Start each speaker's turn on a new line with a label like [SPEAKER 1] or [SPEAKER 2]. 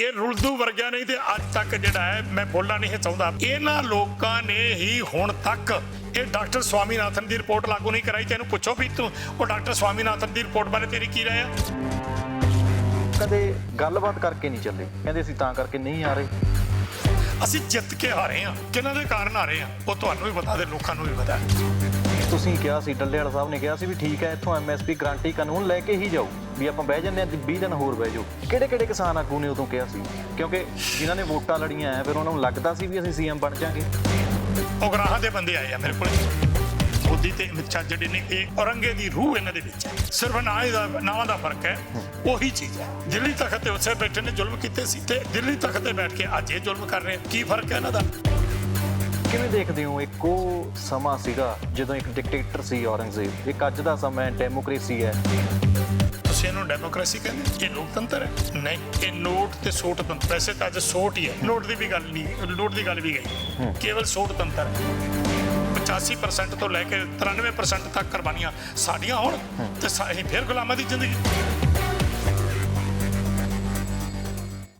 [SPEAKER 1] ਇਹ ਰੁਲਦੂ ਵਰਗਿਆ ਨਹੀਂ ਤੇ ਅੱਜ ਤੱਕ ਜਿਹੜਾ ਹੈ, ਮੈਂ ਬੋਲਣਾ ਨਹੀਂ ਚਾਹੁੰਦਾ। ਇਹਨਾਂ ਲੋਕਾਂ ਨੇ ਹੀ ਹੁਣ ਤੱਕ ਇਹ ਡਾਕਟਰ ਸਵਾਮੀਨਾਥਨ ਦੀ ਰਿਪੋਰਟ ਲਾਗੂ ਨਹੀਂ ਕਰਾਈ ਤੇ ਇਹਨੂੰ ਪੁੱਛੋ ਵੀ ਤੂੰ, ਉਹ ਡਾਕਟਰ ਸਵਾਮੀਨਾਥਨ ਦੀ ਰਿਪੋਰਟ ਬਾਰੇ ਤੇਰੀ ਕੀ ਰਾਏ ਆ?
[SPEAKER 2] ਕਦੇ ਗੱਲਬਾਤ ਕਰਕੇ ਨਹੀਂ ਚੱਲੇ। ਕਹਿੰਦੇ ਅਸੀਂ ਤਾਂ ਕਰਕੇ ਨਹੀਂ ਆ ਰਹੇ।
[SPEAKER 1] ਅਸੀਂ ਜਿੱਤ ਕੇ ਹਾਰੇ ਆ ਕਿਹਨਾਂ ਦੇ ਕਾਰਨ ਹਾਰੇ ਆ ਉਹ ਤੁਹਾਨੂੰ ਵੀ ਪਤਾ ਤੇ ਲੋਕਾਂ ਨੂੰ ਵੀ ਪਤਾ
[SPEAKER 2] ਤੁਸੀਂ ਕਿਹਾ ਸੀ ਡੱਲੇ ਵਾਲਾ ਸਾਹਿਬ ਨੇ ਕਿਹਾ ਸੀ ਵੀ ਠੀਕ ਹੈ ਇੱਥੋਂ ਐਮਐਸਪੀ ਗਰੰਟੀ ਕਾਨੂੰਨ ਲੈ ਕੇ ਹੀ ਜਾਓ ਵੀ ਆਪਾਂ ਬਹਿ ਜੰਨੇ ਆ 20 ਦਿਨ ਹੋਰ ਬਹਿ ਜਾਓ। ਕਿਹੜੇ ਕਿਹੜੇ ਕਿਸਾਨ ਆਗੂ ਨੇ ਉਦੋਂ ਕਿਹਾ ਸੀ? ਕਿਉਂਕਿ ਜਿਨ੍ਹਾਂ ਨੇ ਵੋਟਾਂ ਲੜੀਆਂ ਆ ਫਿਰ ਉਹਨਾਂ ਨੂੰ ਲੱਗਦਾ ਸੀ ਵੀ ਅਸੀਂ ਸੀਐਮ ਬਣ ਜਾਾਂਗੇ।
[SPEAKER 1] ਉਗਰਾਹਾਂ ਦੇ ਬੰਦੇ ਆਏ ਆ ਮੇਰੇ ਕੋਲ। ਮੋਦੀ ਤੇ ਅਮਿਤ ਸ਼ਾਹ ਜਿਹੜੇ ਨੇ ਇਹ ਔਰੰਗੇ ਦੀ ਰੂਹ ਇਹਨਾਂ ਦੇ ਵਿੱਚ ਹੈ। ਸਿਰਫ ਨਾਂ ਦਾ ਨਾਵਾਂ ਦਾ ਫ਼ਰਕ ਹੈ ਉਹੀ ਚੀਜ਼ ਹੈ। ਦਿੱਲੀ ਤਖਤ ਤੇ ਉੱਥੇ ਬੈਠੇ ਨੇ ਜ਼ੁਲਮ ਕੀਤੇ ਸੀ ਤੇ ਦਿੱਲੀ ਤਖਤ ਤੇ ਬੈਠ ਕੇ ਅੱਜ ਇਹ ਜ਼ੁਲਮ ਕਰ ਰਹੇ ਆ। ਕੀ ਫ਼ਰਕ ਹੈ ਇਹਨਾਂ ਦਾ?
[SPEAKER 2] ਕਿਵੇਂ ਦੇਖਦੇ ਹੋ? ਇੱਕ ਸਮਾਂ ਸੀਗਾ ਜਦੋਂ ਇੱਕ ਡਿਕਟੇਟਰ ਸੀ ਔਰੰਗਜ਼ੇਬ। ਇੱਕ ਅੱਜ ਦਾ ਸਮਾਂ ਹੈ ਡੈਮੋਕ੍ਰੇਸੀ ਹੈ।
[SPEAKER 1] ਤੁਸੀਂ ਇਹਨੂੰ ਡੈਮੋਕ੍ਰੇਸੀ ਕਹਿੰਦੇ ਇਹ ਲੋਕਤੰਤਰ ਹੈ? ਨਹੀਂ ਇਹ ਨੋਟ ਤੇ ਸੋਟ ਤੰਤਰ ਵੈਸੇ ਤਾਂ ਅੱਜ ਸੋਟ ਹੀ ਹੈ। ਨੋਟ ਦੀ ਵੀ ਗੱਲ ਨਹੀਂ ਨੋਟ ਦੀ ਗੱਲ ਵੀ ਗਈ। ਕੇਵਲ ਸੋਟ ਤੰਤਰ ਹੈ। 85% ਤੋਂ ਲੈ ਕੇ 93% ਤੱਕ ਕੁਰਬਾਨੀਆਂ ਸਾਡੀਆਂ ਹੋਣ ਤੇ ਸਾ- ਅਸੀਂ ਫਿਰ ਗੁਲਾਮਾਂ ਦੀ ਜ਼ਿੰਦਗੀ।